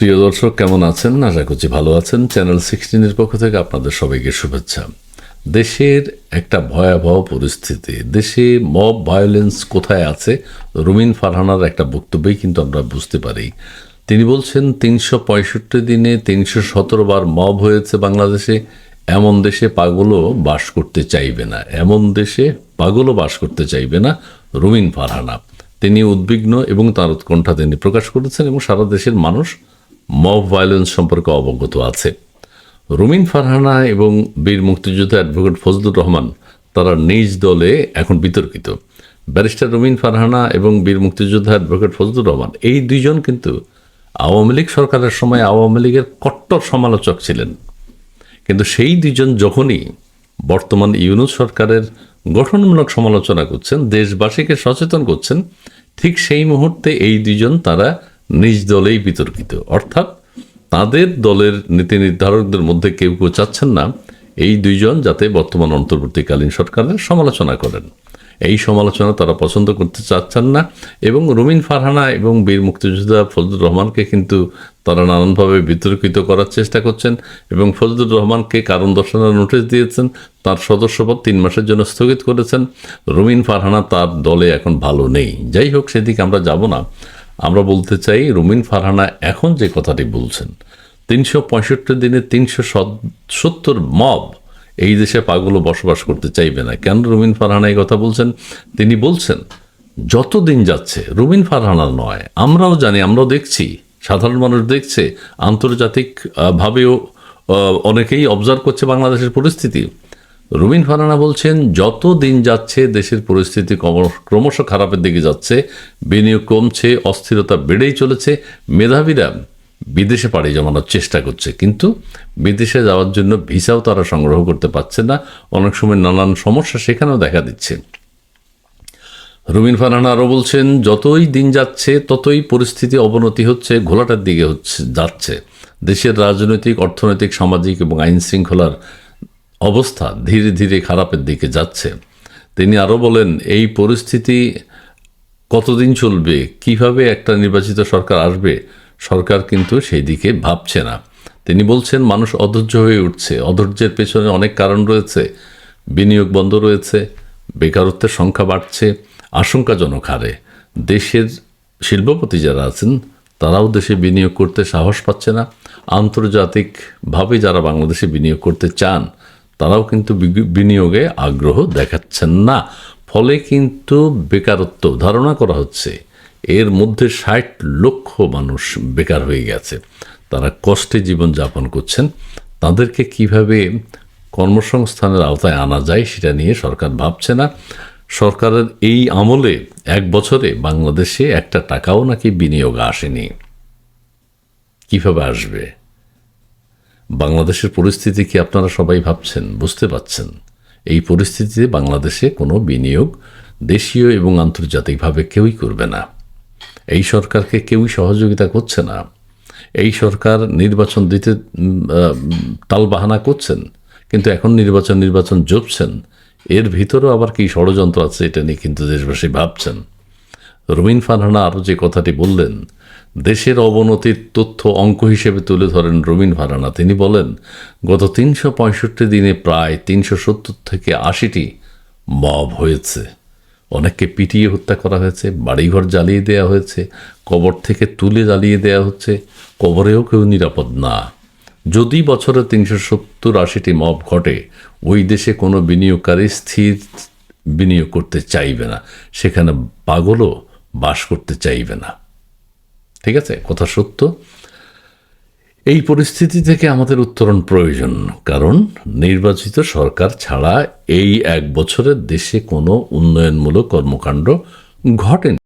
প্রিয় দর্শক, কেমন আছেন? আশা করছি ভালো আছেন। চ্যানেল সিক্সটিনের পক্ষ থেকে আপনাদের সবাইকে শুভেচ্ছা। দেশের একটা ভয়াবহ পরিস্থিতি। দেশে মব ভায়োলেন্স কোথায় আছে? রুমিন ফারহানার একটা বক্তব্যই কিন্তু আমরা বুঝতে পারি। তিনি বলছেন, তিনশো পঁয়ষট্টি দিনে তিনশো সতেরো বার মব হয়েছে বাংলাদেশে। এমন দেশে পাগলও বাস করতে চাইবে না। এমন দেশে পাগলও বাস করতে চাইবে না রুমিন ফারহানা। তিনি উদ্বিগ্ন এবং তার উৎকণ্ঠা তিনি প্রকাশ করেছেন এবং সারা দেশের মানুষ মব ভায়োলেন্স সম্পর্কে অবগত আছে। রুমিন ফারহানা এবং বীর মুক্তিযোদ্ধা অ্যাডভোকেট ফজলুর রহমান তারা নিজ দলে এখন বিতর্কিত। ব্যারিস্টার রুমিন ফারহানা এবং বীর মুক্তিযোদ্ধা অ্যাডভোকেট ফজলুর রহমান এই দুইজন কিন্তু আওয়ামী লীগ সরকারের সময় আওয়ামী লীগের কট্টর সমালোচক ছিলেন। কিন্তু সেই দুজন যখনই বর্তমান ইউনুস সরকারের গঠনমূলক সমালোচনা করছেন, দেশবাসীকে সচেতন করছেন, ঠিক সেই মুহূর্তে এই দুজন তারা নিজ দলেই বিতর্কিত। অর্থাৎ তাদের দলের নীতি নির্ধারকদের মধ্যে কেউ কেউ চাচ্ছেন না এই দুইজন যাতে বর্তমান অন্তর্বর্তীকালীন সরকারের সমালোচনা করেন। এই সমালোচনা তারা পছন্দ করতে চাচ্ছেন না এবং রুমিন ফারহানা এবং বীর মুক্তিযোদ্ধা ফজলুর রহমানকে কিন্তু তারা নানানভাবে বিতর্কিত করার চেষ্টা করছেন এবং ফজলুর রহমানকে কারণ দর্শানোর নোটিশ দিয়েছেন, তার সদস্যপদ তিন মাসের জন্য স্থগিত করেছেন। রুমিন ফারহানা তার দলে এখন ভালো নেই। যাই হোক, সেদিকে আমরা যাব না। আমরা বলতে চাই রুমিন ফারহানা এখন যে কথাটি বলছেন তিনশো পঁয়ষট্টি দিনে তিনশো সত্তর মব এই দেশে পাগুলো বসবাস করতে চাইবে না। কেন রুমিন ফারহানা এই কথা বলছেন? তিনি বলছেন যত দিন যাচ্ছে রুমিন ফারহানা নয় আমরাও জানি আমরাও দেখছি সাধারণ মানুষ দেখছে আন্তর্জাতিক আহ, ভাবেও অনেকেই অবজার্ভ করছে বাংলাদেশের পরিস্থিতি। রুমিন ফারানা বলছেন, যত দিন যাচ্ছে, দেশের পরিস্থিতি ক্রমশ খারাপের দিকে যাচ্ছে। বিনিয়োগ কমছে, অস্থিরতা বেড়েই চলেছে। মেধাবীরা বিদেশে পাড়ি জমানোর চেষ্টা করছে। কিন্তু বিদেশে যাওয়ার জন্য ভিসাও তারা সংগ্রহ করতে পারছে না। অনেক সময় নানান সমস্যা সেখানেও দেখা দিচ্ছে। রুমিন ফারহানা আরও বলছেন, যতই দিন যাচ্ছে, ততই পরিস্থিতি অবনতি হচ্ছে, ঘোলাটার দিকে হচ্ছে, যাচ্ছে। দেশের রাজনৈতিক, অর্থনৈতিক, সামাজিক এবং আইন শৃঙ্খলার অবস্থা ধীরে ধীরে খারাপের দিকে যাচ্ছে। তিনি আরও বলেন, এই পরিস্থিতি কতদিন চলবে? কীভাবে একটা নির্বাচিত সরকার আসবে? সরকার কিন্তু সেই দিকে ভাবছে না। তিনি বলছেন, মানুষ অধৈর্য হয়ে উঠছে। অধৈর্যের পেছনে অনেক কারণ রয়েছে। বিনিয়োগ বন্ধ রয়েছে, বেকারত্বের সংখ্যা বাড়ছে, আশঙ্কাজনক হারে। দেশের শিল্পপতি যারা আছেন, তারাও দেশে বিনিয়োগ করতে সাহস পাচ্ছে না। আন্তর্জাতিকভাবে যারা বাংলাদেশে বিনিয়োগ করতে চান তারাও কিন্তু বিনিয়োগে আগ্রহ দেখাচ্ছেন না। ফলে কিন্তু বেকারত্ব ধারণা করা হচ্ছে, এর মধ্যে ষাট লক্ষ মানুষ বেকার হয়ে গেছে। তারা কষ্টে জীবনযাপন করছেন। তাদেরকে কীভাবে কর্মসংস্থানের আওতায় আনা যায় সেটা নিয়ে সরকার ভাবছে না। সরকারের এই আমলে এক বছরে বাংলাদেশে একটা টাকাও নাকি বিনিয়োগ আসেনি। কীভাবে আসবে? বাংলাদেশের পরিস্থিতি কি আপনারা সবাই ভাবছেন, বুঝতে পাচ্ছেন এই পরিস্থিতিতে বাংলাদেশে কোনো বিনিয়োগ দেশীয় এবং আন্তর্জাতিকভাবে কেউই করবে না। এই সরকারকে কেউই সহযোগিতা করছে না। এই সরকার নির্বাচন দিতে টালবাহানা করছেন, কিন্তু এখন নির্বাচন নির্বাচন জপছেন। এর ভিতরেও আবার কি ষড়যন্ত্র আছে এটা নিয়ে কিন্তু দেশবাসী ভাবছেন। রুমিন ফারহানা আরও যে কথাটি বললেন দেশের অবনতির তথ্য অঙ্ক হিসেবে তুলে ধরেন রুমিন ভারানা। তিনি বলেন, গত তিনশো পঁয়ষট্টি দিনে প্রায় তিনশো সত্তর থেকে আশিটি মব হয়েছে। অনেককে পিটিয়ে হত্যা করা হয়েছে, বাড়িঘর জ্বালিয়ে দেওয়া হয়েছে, কবর থেকে তুলে জ্বালিয়ে দেওয়া হচ্ছে, কবরেও কেউ নিরাপদ না। যদি বছরে তিনশো সত্তর আশিটি মব ঘটে, ওই দেশে কোনো বিনিয়োগকারী স্থির বিনিয়োগ করতে চাইবে না। সেখানে পাগলও বাস করতে চাইবে না। ঠিক আছে? কথা সত্য। এই পরিস্থিতি থেকে আমাদের উত্তরণ প্রয়োজন, কারণ নির্বাচিত সরকার ছাড়া এই এক বছরের দেশে কোনো উন্নয়নমূলক কর্মকাণ্ড ঘটেনি।